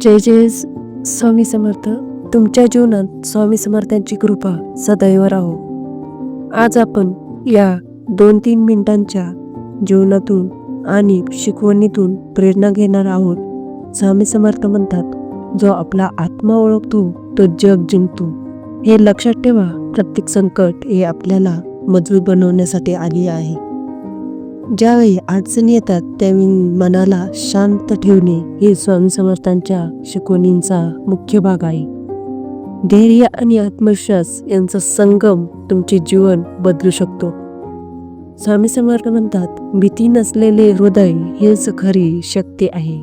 जय जय स्वामी समर्थ. तुमच्या जीवनात स्वामी समर्थांची कृपा सदैव राहो. आज आपण या दोन तीन मिनिटांच्या जीवनातून आणि शिकवणीतून प्रेरणा घेणार आहोत. स्वामी समर्थ म्हणतात जो आपला आत्मा ओळखतो तो जग जिंकतो. हे लक्षात ठेवा प्रत्येक संकट हे आपल्याला मजबूत बनवण्यासाठी आली आहे. ज्यावेळी अडचणी येतात त्यावेळी मनाला शांत ठेवणे हे स्वामी समर्थांच्या शिकवणींचा मुख्य भाग आहे. धैर्य आणि आत्मविश्वास यांचा संगम तुमचे जीवन बदलू शकतो. स्वामी समर्थ म्हणतात भीती नसलेले हृदय हेच खरी शक्ती आहे.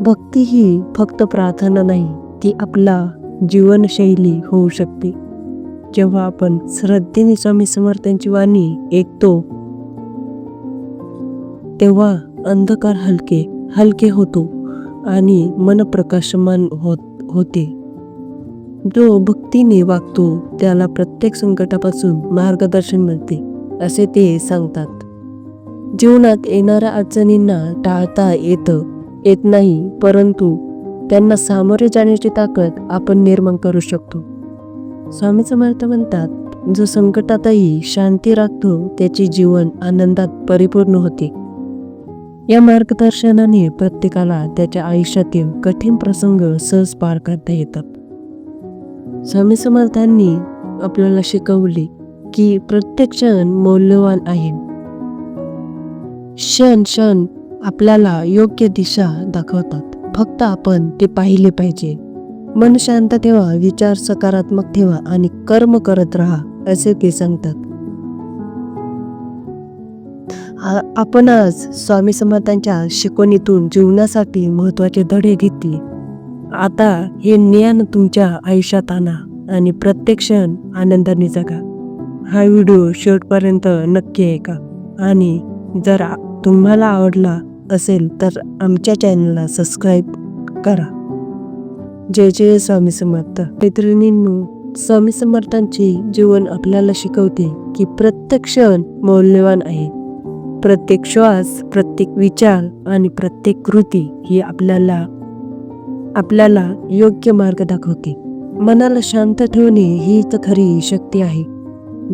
भक्ती ही फक्त प्रार्थना नाही ती आपला जीवनशैली होऊ शकते. जेव्हा आपण श्रद्धेने स्वामी समर्थांची वाणी ऐकतो तेव्हा अंधकार हलके हलके होतो आणि मन प्रकाशमान होत होते. जो भक्तीने वागतो त्याला प्रत्येक संकटापासून मार्गदर्शन मिळते असे ते सांगतात. जीवनात येणाऱ्या अडचणींना टाळता येतं येत नाही परंतु त्यांना सामोरे जाण्याची ताकद आपण निर्माण करू शकतो. स्वामी समर्थ म्हणतात जो संकटातही शांती राखतो त्याचे जीवन आनंदात परिपूर्ण होते. या मार्गदर्शनाने प्रत्येकाला त्याच्या आयुष्यातील कठीण प्रसंग सहज पार करता येतात. स्वामी समर्थांनी आपल्याला शिकवले की प्रत्येक क्षण मौल्यवान आहे. क्षण क्षण आपल्याला योग्य दिशा दाखवतात. फक्त आपण ते पाहिले पाहिजे. मन शांत ठेवा विचार सकारात्मक ठेवा आणि कर्म करत राहा असे ते सांगतात. आपण आज स्वामी समर्थांच्या शिकवणीतून जीवनासाठी महत्त्वाचे धडे घेतले. आता हे ज्ञान तुमच्या आयुष्यात आणा आणि प्रत्येक क्षण आनंदाने जगा. हा व्हिडिओ शेवटपर्यंत नक्की ऐका आणि जर तुम्हाला आवडला असेल तर आमच्या चॅनलला सबस्क्राईब करा. जय जय स्वामी समर्थ. मैत्रिणींनो स्वामी समर्थांचे जीवन आपल्याला शिकवते की प्रत्येक क्षण मौल्यवान आहे. प्रत्येक श्वास प्रत्येक विचार आणि प्रत्येक कृती ही आपल्याला आपल्याला योग्य मार्ग दाखवते. मनाला शांत ठेवणे हीच खरी शक्ती आहे.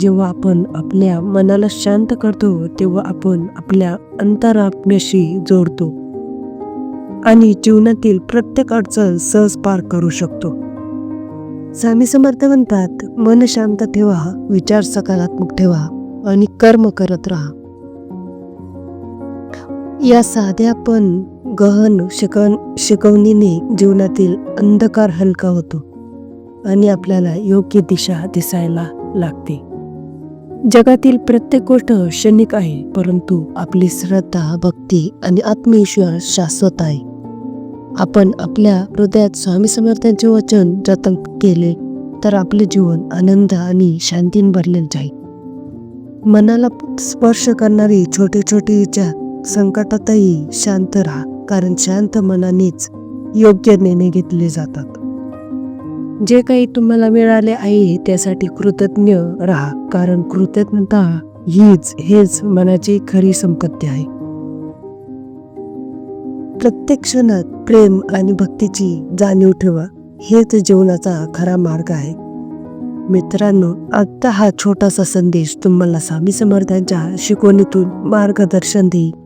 जेव्हा आपण आपल्या मनाला शांत करतो तेव्हा आपण आपल्या अंतरात्म्याशी जोडतो आणि जीवनातील प्रत्येक अडचण सहज पार करू शकतो. स्वामी समर्थ म्हणतात मन शांत ठेवा विचार सकारात्मक ठेवा आणि कर्म करत राहा. या साध्या पण गहन शिकण शिकवणीने जीवनातील अंधकार हलका होतो आणि आपल्याला योग्य दिशा दिसायला लागते. जगातील प्रत्येक गोष्ट क्षणिक आहे परंतु आपली श्रद्धा भक्ती आणि आत्मविश्वास शाश्वत आहे. आपण आपल्या हृदयात स्वामी समर्थांचे वचन जतन केले तर आपले जीवन आनंद आणि शांतीने भरले जाईल. मनाला स्पर्श करणारी छोटे छोटे विचार संकटातही शांत राहा कारण शांत मनानेच योग्य निर्णय घेतले जातात. जे काही तुम्हाला मिळाले आहे त्यासाठी कृतज्ञ राहा कारण कृतज्ञता हीच हेच मनाची खरी संपत्ती आहे. प्रत्येक क्षणात प्रेम आणि भक्तीची जाणीव ठेवा हेच जीवनाचा खरा मार्ग आहे. मित्रांनो आत्ता हा छोटासा संदेश तुम्हाला स्वामी समर्थांच्या शिकवणीतून मार्गदर्शन देईल.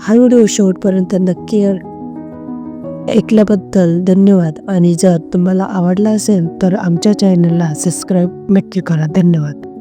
हळूहळू शेवटपर्यंत नक्की ऐकल्याबद्दल धन्यवाद. आणि जर तुम्हाला आवडला असेल तर आमच्या चॅनलला सबस्क्राईब नक्की करा. धन्यवाद.